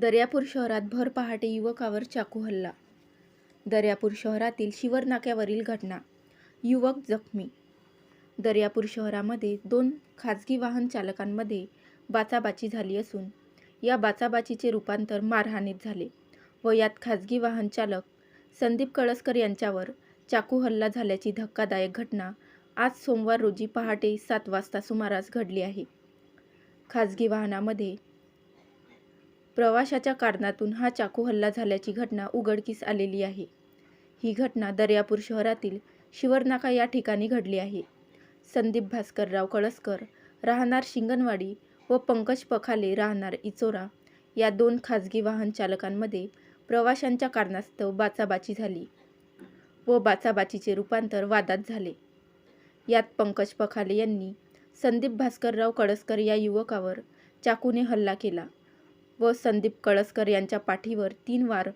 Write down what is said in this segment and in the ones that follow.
दर्यापूर शहरात भर पहाटे युवकावर चाकू हल्ला. दर्यापूर शहरातील शिवरनाक्यावरील घटना. युवक जखमी. दर्यापूर शहरामध्ये दोन खाजगी वाहन चालकांमध्ये बाचाबाची झाली असून या बाचाबाचीचे रूपांतर मारहाणीत झाले व यात खाजगी वाहन चालक संदीप कळसकर यांच्यावर चाकू हल्ला झाल्याची धक्कादायक घटना आज सोमवार रोजी पहाटे सात वाजता सुमारास घडली आहे. खाजगी वाहनामध्ये प्रवाशाच्या कारणातून हा चाकू हल्ला झाल्याची घटना उघडकीस आलेली आहे. ही घटना दर्यापूर शहरातील शिवरनाका या ठिकाणी घडली आहे. संदीप भास्करराव कळसकर राहणार शिंगणवाडी व पंकज पखाले राहणार इचोरा या दोन खाजगी वाहन चालकांमध्ये प्रवाशांच्या कारणास्तव बाचाबाची झाली व बाचाबाचीचे रूपांतर वादात झाले. यात पंकज पखाले यांनी संदीप भास्करराव कळसकर या युवकावर चाकूने हल्ला केला. व संदीप कळसकर यांच्या पाठीवर तीन वार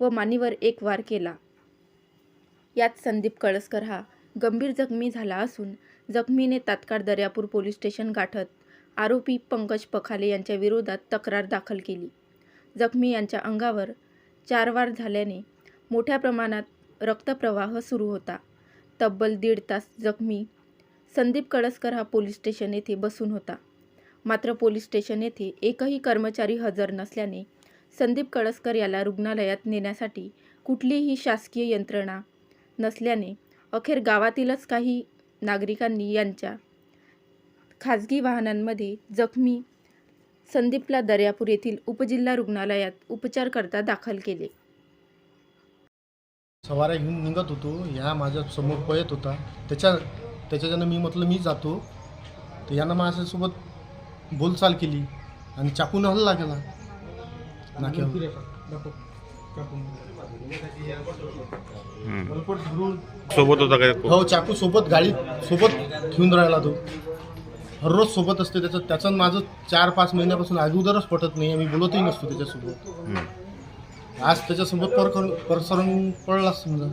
व मानीवर एक वार केला. यात संदीप कळसकर हा गंभीर जखमी झाला असून जखमीने तात्काळ दर्यापूर पोलीस स्टेशन गाठत आरोपी पंकज पखाले यांच्या विरोधात तक्रार दाखल केली. जखमी यांच्या अंगावर चार वार झाल्याने मोठ्या प्रमाणात रक्तप्रवाह सुरू होता. तब्बल दीड तास जखमी संदीप कळसकर हा पोलीस स्टेशन येथे बसून होता. मात्र पोलीस स्टेशन येथे एकही कर्मचारी हजर नसल्याने संदीप कळसकर याला रुग्णालयात नेण्यासाठी कुठलीही शासकीय यंत्रणा नसल्याने अखेर गावातीलच काही नागरिकांनी यांच्या खाजगी वाहनांमध्ये जखमी संदीपला दर्यापूर येथील उपजिल्हा रुग्णालयात उपचारकरता दाखल केले. सवाऱ्या घेऊन निघत होतो. ह्या माझ्यासमोर पळत होता. त्याच्या त्याच्याच्यानं मी म्हटलं मी जातो. तर यानं माझ्यासोबत बोलचाल केली आणि चाकून हल्ला केला. नाक्यावर. सोबत होता काय हो चाकू सोबत गाडी सोबत घेऊन राहिला तो. हररोज सोबत असते त्याचं त्याचं माझं चार पाच महिन्यापासून अगोदरच पटत नाही मी बोलतही नसतो त्याच्यासोबत. आज त्याच्यासोबत पर प्रसरण पडला समजा.